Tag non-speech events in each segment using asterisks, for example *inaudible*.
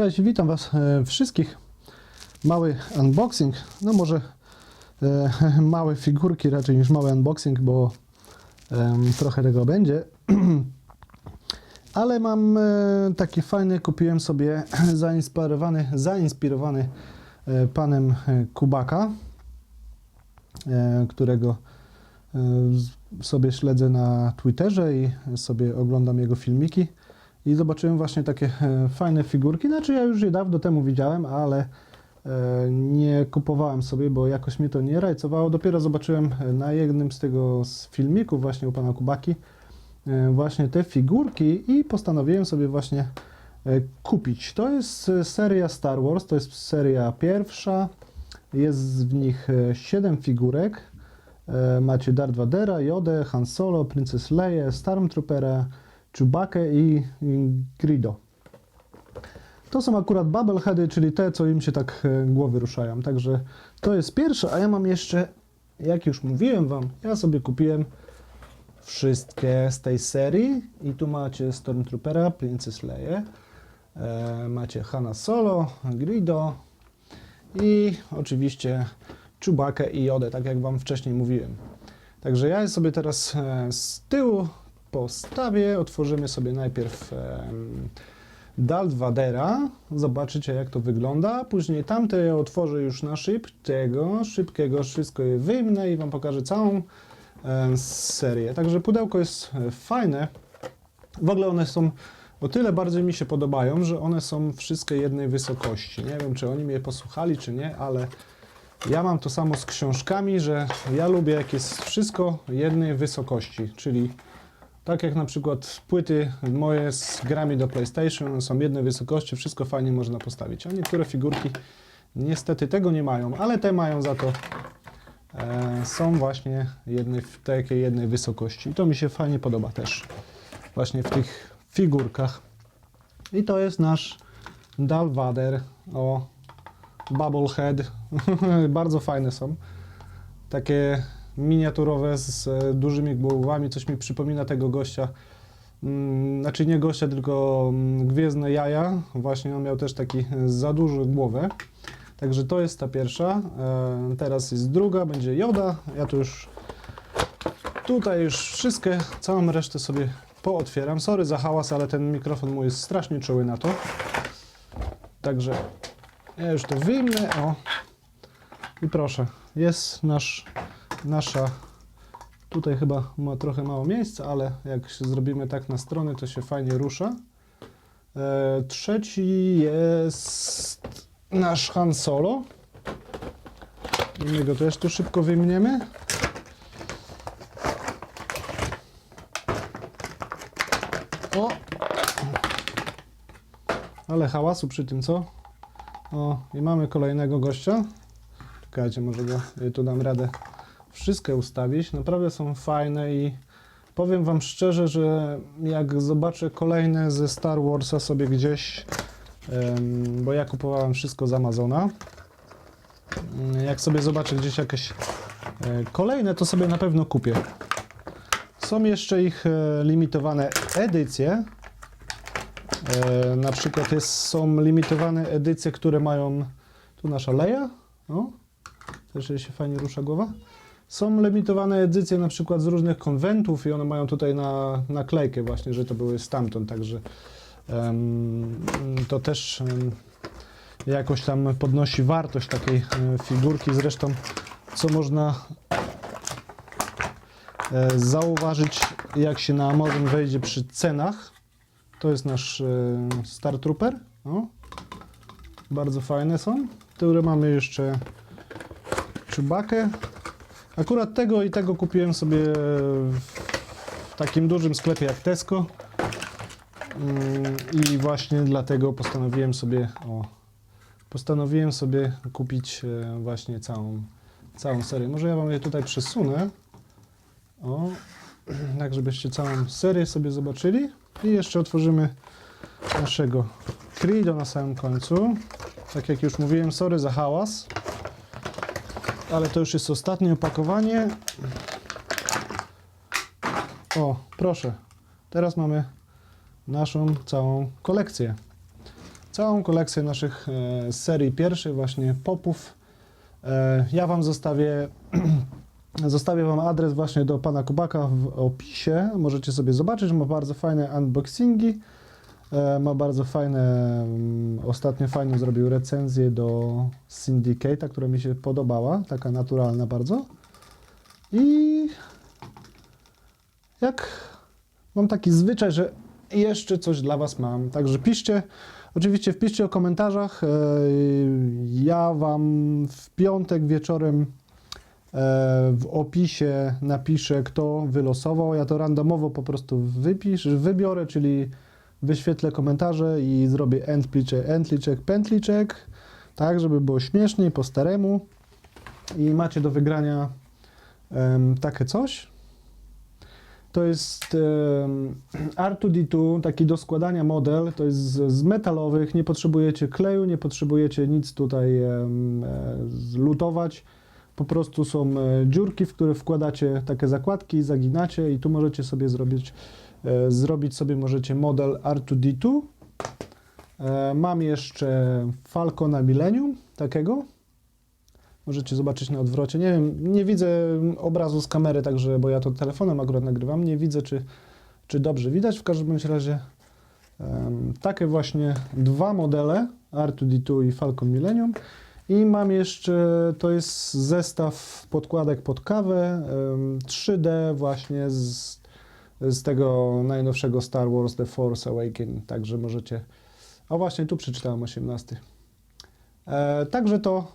Cześć, witam Was e, wszystkich. Mały unboxing, no może e, *laughs* małe figurki raczej niż mały unboxing, bo trochę tego będzie. *clears throat* Ale mam e, taki fajny, kupiłem sobie *clears throat* zainspirowany, zainspirowany panem Kubaka, którego sobie śledzę na Twitterze i sobie oglądam jego filmiki. I zobaczyłem właśnie takie e, fajne figurki. Znaczy ja już je dawno temu widziałem, ale e, nie kupowałem sobie, bo jakoś mnie to nie rajcowało. Dopiero zobaczyłem e, na jednym z tego z filmików właśnie u pana Kubaki właśnie te figurki i postanowiłem sobie właśnie kupić. To jest seria Star Wars, to jest seria pierwsza. Jest w nich 7 figurek. Macie Darth Vadera, Jodę, Han Solo, Princess Leia, Stormtroopera, i, i Grido. To są akurat bubbleheady, czyli te, co im się tak e, głowy ruszają. Także to jest pierwsze, a ja mam jeszcze, jak już mówiłem wam, ja sobie kupiłem wszystkie z tej serii i tu macie Stormtroopera, Princess Leia, e, macie Hanna Solo, Grido i oczywiście Chewbacca i Jodę, tak jak wam wcześniej mówiłem. Także ja sobie teraz e, z tyłu postawię, otworzymy sobie najpierw Vadera, zobaczycie jak to wygląda, później tamte otworzę już na szybkiego, szybkiego, wszystko je wyjmę i Wam pokażę całą serię. Także pudełko jest e, fajne, w ogóle one są o tyle bardziej mi się podobają, że one są wszystkie jednej wysokości. Nie wiem, czy oni mnie posłuchali, czy nie, ale ja mam to samo z książkami, że ja lubię jak jest wszystko jednej wysokości, czyli tak jak na przykład płyty moje z grami do PlayStation, są jednej wysokości, wszystko fajnie można postawić. A niektóre figurki niestety tego nie mają, ale te mają za to e, są właśnie jednej, w takiej jednej wysokości. I to mi się fajnie podoba też właśnie w tych figurkach. I to jest nasz Darth Vader o Bubblehead. *laughs* Bardzo fajne są. Takie miniaturowe z e, dużymi głowami, coś mi przypomina tego gościa. Mm, Znaczy nie gościa, tylko mm, gwiezdne jaja. Właśnie on miał też taki e, za dużą głowę. Także to jest ta pierwsza. E, Teraz jest druga, będzie Joda. Ja tu już tutaj już wszystkie, całą resztę sobie pootwieram. Sorry za hałas, ale ten mikrofon mój jest strasznie czuły na to. Także ja już to wyjmę. O. I proszę, jest nasz, nasza. Tutaj chyba ma trochę mało miejsca, ale jak zrobimy tak na stronę, to się fajnie rusza. E, trzeci jest nasz Han Solo. I my go też tu szybko wyjmiemy. O! Ale hałasu przy tym, co? O, i mamy kolejnego gościa. Czekajcie, może go y, tu dam radę wszystkie ustawić. Naprawdę są fajne i powiem Wam szczerze, że jak zobaczę kolejne ze Star Warsa sobie gdzieś, bo ja kupowałem wszystko z Amazona, Mm, jak sobie zobaczę gdzieś jakieś e, kolejne, to sobie na pewno kupię. Są jeszcze ich e, limitowane edycje. E, na przykład jest, są limitowane edycje, które mają tu nasza Leia. O, też się fajnie rusza głowa. Są limitowane edycje na przykład z różnych konwentów i one mają tutaj na naklejkę właśnie, że to były stamtąd, także em, to też em, jakoś tam podnosi wartość takiej e, figurki. Zresztą co można e, zauważyć, jak się na Amazon wejdzie przy cenach. To jest nasz e, Star Trooper. O. Bardzo fajne są. Które mamy jeszcze Chewbacca. Akurat tego i tego kupiłem sobie w takim dużym sklepie jak Tesco. Mm, I właśnie dlatego postanowiłem sobie o, postanowiłem sobie kupić e, właśnie całą, całą serię. Może ja wam je tutaj przesunę. O, *clears throat* tak żebyście całą serię sobie zobaczyli. I jeszcze otworzymy naszego Credo na samym końcu. Tak jak już mówiłem, sorry za hałas. Ale to już jest ostatnie opakowanie. O, proszę. Teraz mamy naszą całą kolekcję. całą kolekcję naszych e, serii pierwszej właśnie popów. E, ja Wam zostawię, *clears throat* zostawię Wam adres właśnie do pana Kubaka w opisie. Możecie sobie zobaczyć, ma bardzo fajne unboxingi. E, ma bardzo fajne, mm, ostatnio fajnie zrobił recenzję do Syndicate'a, która mi się podobała, taka naturalna bardzo. I jak mam taki zwyczaj, że jeszcze coś dla Was mam, także piszcie, oczywiście wpiszcie o komentarzach, e, ja Wam w piątek wieczorem e, w opisie napiszę, kto wylosował, ja to randomowo po prostu wypisz, wybiorę, czyli wyświetlę komentarze i zrobię entliczek, entliczek, pętliczek, tak, żeby było śmieszniej, po staremu i macie do wygrania em, takie coś. To jest em, *clears throat* R2D2, taki do składania model, to jest z, z metalowych, nie potrzebujecie kleju, nie potrzebujecie nic tutaj em, e, zlutować. Po prostu są e, dziurki, w które wkładacie takie zakładki, zaginacie i tu możecie sobie zrobić, zrobić sobie możecie model R2D2. E, Mam jeszcze Falcona Millennium, takiego. Możecie zobaczyć na odwrocie. Nie wiem, nie widzę obrazu z kamery, także, bo ja to telefonem akurat nagrywam. Nie widzę, czy, czy dobrze widać. W każdym razie takie właśnie dwa modele, R2D2 i Falcon Millennium. I mam jeszcze, to jest zestaw podkładek pod kawę, em, 3D właśnie z, z tego najnowszego Star Wars The Force Awakening, także możecie, a właśnie tu przeczytałem 18. E, także to,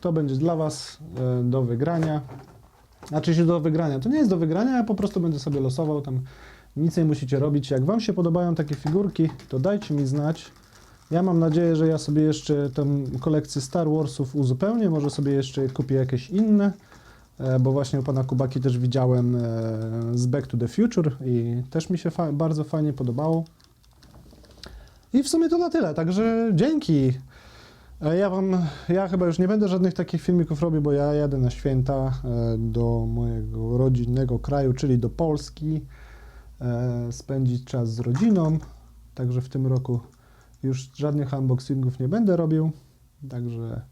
to będzie dla Was e, do wygrania. Znaczy się do wygrania, to nie jest do wygrania, ja po prostu będę sobie losował, tam nic nie musicie robić. Jak Wam się podobają takie figurki, to dajcie mi znać. Ja mam nadzieję, że ja sobie jeszcze tę kolekcję Star Warsów uzupełnię, może sobie jeszcze kupię jakieś inne, bo właśnie u pana Kubaki też widziałem e, z Back to the Future i też mi się fa- bardzo fajnie podobało. I w sumie to na tyle, także dzięki. E, Ja wam, ja chyba już nie będę żadnych takich filmików robił, bo ja jadę na święta e, do mojego rodzinnego kraju, czyli do Polski, e, spędzić czas z rodziną, także w tym roku już żadnych unboxingów nie będę robił, także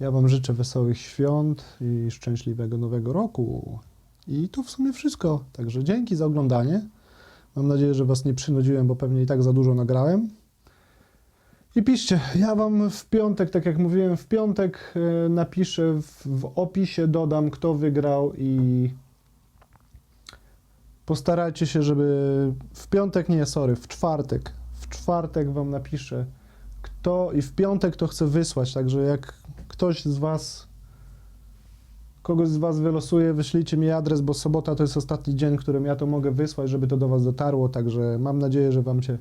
ja Wam życzę wesołych świąt i szczęśliwego nowego roku. I to w sumie wszystko. Także dzięki za oglądanie. Mam nadzieję, że Was nie przynudziłem, bo pewnie i tak za dużo nagrałem. I piszcie, ja Wam w piątek, tak jak mówiłem, w piątek e, napiszę, w, w opisie dodam, kto wygrał i postarajcie się, żeby w piątek, nie, sorry, w czwartek, w czwartek Wam napiszę, kto i w piątek to chcę wysłać, także jak ktoś z Was, kogoś z Was wylosuje, wyślijcie mi adres, bo sobota to jest ostatni dzień, którym ja to mogę wysłać, żeby to do Was dotarło, także mam nadzieję, że Wam się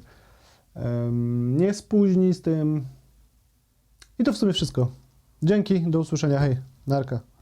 em, nie spóźni z tym. I to w sumie wszystko. Dzięki, do usłyszenia, hej, narka.